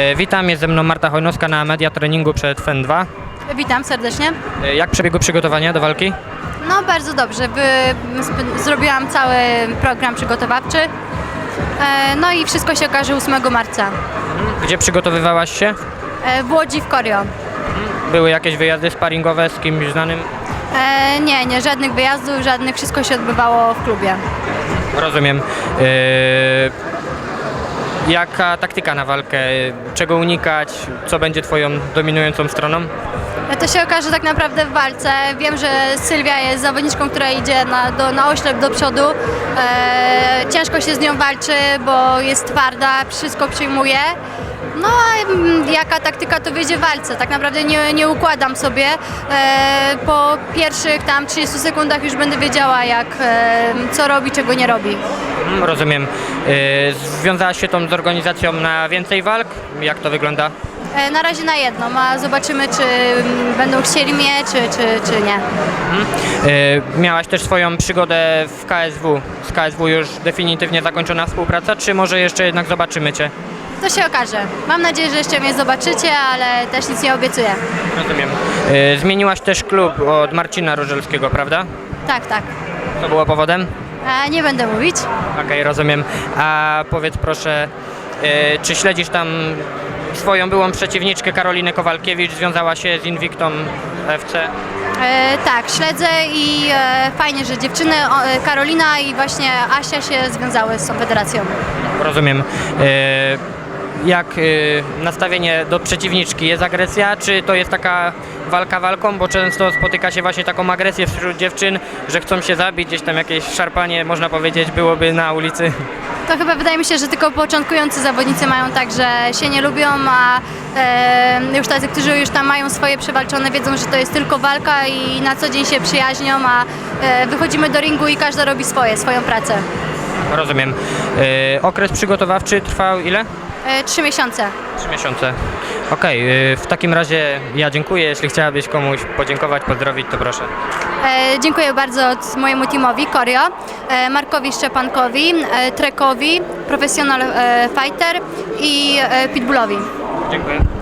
E, Witam, jest ze mną Marta Hojnowska na media treningu przed FEN2. Witam serdecznie. E, Jak przebiegły przygotowania do walki? No bardzo dobrze. Zrobiłam cały program przygotowawczy. E, no i wszystko się okaże 8 marca. Gdzie przygotowywałaś się? W Łodzi w Korio. Były jakieś wyjazdy sparingowe z kimś znanym? Nie, nie, żadnych wyjazdów, żadnych, wszystko się odbywało w klubie. Rozumiem. Jaka taktyka na walkę? Czego unikać? Co będzie twoją dominującą stroną? E, To się okaże tak naprawdę w walce. Wiem, że Sylwia jest zawodniczką, która idzie na, do, na oślep do przodu. E, ciężko się z nią walczy, bo jest twarda, wszystko przyjmuje. No a mm, jaka taktyka to wyjdzie w walce? Tak naprawdę nie, nie układam sobie. E, po pierwszych tam 30 sekundach już będę wiedziała, jak, e, co robi, czego nie robi. Mm, Rozumiem. E, Związałaś się tą z organizacją na więcej walk? Jak to wygląda? E, na razie na jedną, a zobaczymy, czy mm, będą chcieli mnie, czy, czy, czy nie. E, Miałaś też swoją przygodę w KSW. Z KSW już definitywnie zakończona współpraca, czy może jeszcze jednak zobaczymy Cię? To się okaże. Mam nadzieję, że jeszcze mnie zobaczycie, ale też nic nie obiecuję. Rozumiem. E, Zmieniłaś też klub od Marcina Różelskiego, prawda? Tak, tak. Co było powodem? A nie będę mówić. Okej, rozumiem. A powiedz proszę, e, czy śledzisz tam swoją byłą przeciwniczkę Karolinę Kowalkiewicz, związała się z Invictą FC? E, tak, śledzę i e, fajnie, że dziewczyny, o, e, Karolina i właśnie Asia się związały z tą federacją. Rozumiem. E, Jak e, nastawienie do przeciwniczki? Jest agresja, czy to jest taka walka walką? Bo często spotyka się właśnie taką agresję wśród dziewczyn, że chcą się zabić, gdzieś tam jakieś szarpanie, można powiedzieć, byłoby na ulicy. To chyba wydaje mi się, że tylko początkujący zawodnicy mają tak, że się nie lubią, a e, już tacy, którzy już tam mają swoje przewalczone, wiedzą, że to jest tylko walka i na co dzień się przyjaźnią, a e, wychodzimy do ringu i każda robi swoje, swoją pracę. Rozumiem. E, Okres przygotowawczy trwał ile? E, trzy miesiące. Trzy miesiące. Okej, y, w takim razie ja dziękuję. Jeśli chciałabyś komuś podziękować, pozdrowić, to proszę. E, dziękuję bardzo mojemu teamowi, Korio, e, Markowi Szczepankowi, e, Trekowi, Professional e, Fighter i e, Pitbullowi. Dziękuję.